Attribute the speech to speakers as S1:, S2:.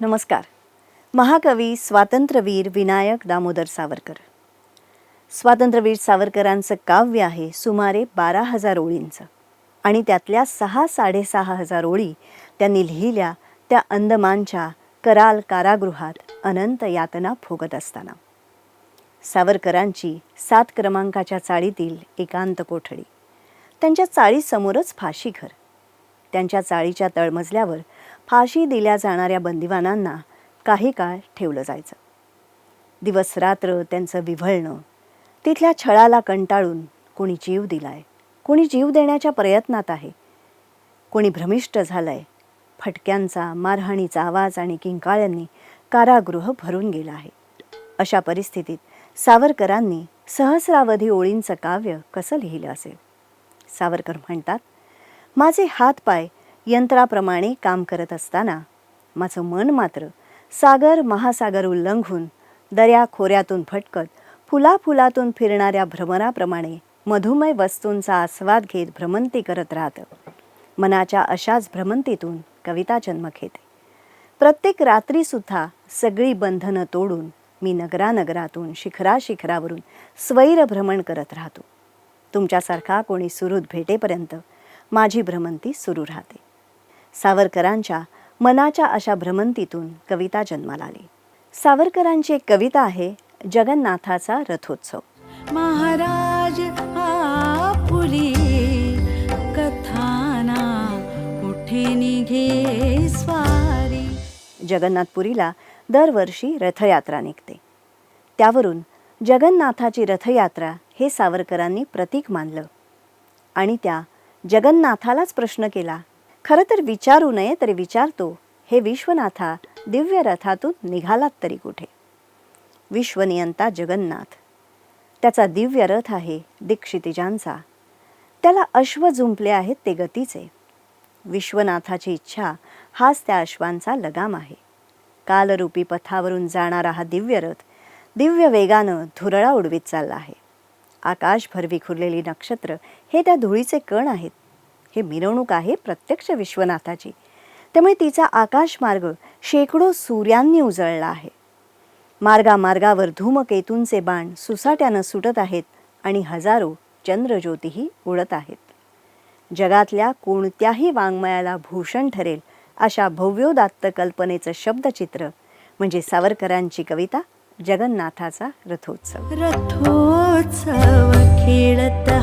S1: नमस्कार. महाकवी स्वातंत्र्यवीर विनायक दामोदर सावरकर. स्वातंत्र्यवीर सावरकरांचं काव्य आहे सुमारे बारा हजार ओळींचं. आणि त्यातल्या सहा साडेसहा हजार ओळी त्यांनी लिहिल्या त्या अंदमानच्या कराल कारागृहात अनंत यातना भोगत असताना. सावरकरांची सात क्रमांकाच्या चाळीतील एकांत कोठडी. त्यांच्या चाळीसमोरच फाशी घर त्यांच्या चाळीच्या तळमजल्यावर फाशी दिल्या जाणाऱ्या बंदिवानांना काही काळ ठेवलं जायचं. दिवस रात्र त्यांचं विव्हळणं तिथल्या छळाला कंटाळून कोणी जीव दिलाय कोणी जीव देण्याच्या प्रयत्नात आहे. कोणी भ्रमिष्ट झालंय फटक्यांचा मारहाणीचा आवाज आणि किंकाळ्यांनी कारागृह भरून गेलं आहे. अशा परिस्थितीत सावरकरांनी सहस्रावधी ओळींचं काव्य कसं लिहिलं असेल? सावरकर म्हणतात माझे हातपाय यंत्राप्रमाणे काम करत असताना माझं मन मात्र सागर महासागर उल्लंघून दर्या खोऱ्यातून भटकत फुलाफुलातून फिरणाऱ्या भ्रमराप्रमाणे मधुमय वस्तूंचा आस्वाद घेत भ्रमंती करत राहतं. मनाच्या अशाच भ्रमंतीतून कविता जन्म घेते. प्रत्येक रात्रीसुद्धा सगळी बंधनं तोडून मी नगरानगरातून शिखरा शिखरावरून स्वैर भ्रमण करत राहतो. तुमच्यासारखा कोणी सुरूत भेटेपर्यंत माझी भ्रमंती सुरू राहते. सावरकरांच्या मनाच्या अशा भ्रमंतीतून कविता जन्माला आली. सावरकरांची एक कविता आहे जगन्नाथाचा रथोत्सव.
S2: महाराज आपुली कथाना निघे स्वारी?
S1: जगन्नाथपुरीला दरवर्षी रथयात्रा निघते. त्यावरून जगन्नाथाची रथयात्रा हे सावरकरांनी प्रतीक मानलं. आणि त्या जगन्नाथालाच प्रश्न केला खरं तर विचारू नये तरी विचारतो हे विश्वनाथा दिव्य रथातून निघालात तरी कुठे? विश्वनियंता जगन्नाथ त्याचा दिव्य रथ आहे दीक्षितिजांचा. त्याला अश्व जुंपले आहेत ते गतीचे. विश्वनाथाची इच्छा हाच त्या अश्वांचा लगाम आहे. कालरूपी पथावरून जाणारा हा दिव्य रथ दिव्य वेगानं धुरळा उडवीत चालला आहे. आकाशभर विखुरलेली नक्षत्र हे त्या धुळीचे कण आहेत. ही मिरवणूक आहे प्रत्यक्ष विश्वनाथाची. त्यामुळे तिचा आकाशमार्ग शेकडो सूर्यांनी उजळला आहे. मार्गामार्गावर धूमकेतूंचे बाण सुसाट्यानं सुटत आहेत आणि हजारो चंद्रज्योतीही उडत आहेत. जगातल्या कोणत्याही वाङ्मयाला भूषण ठरेल अशा भव्योदात्त कल्पनेचं शब्दचित्र म्हणजे सावरकरांची कविता जगन्नाथाचा रथोत्सव.
S2: रथोत्सव खेळता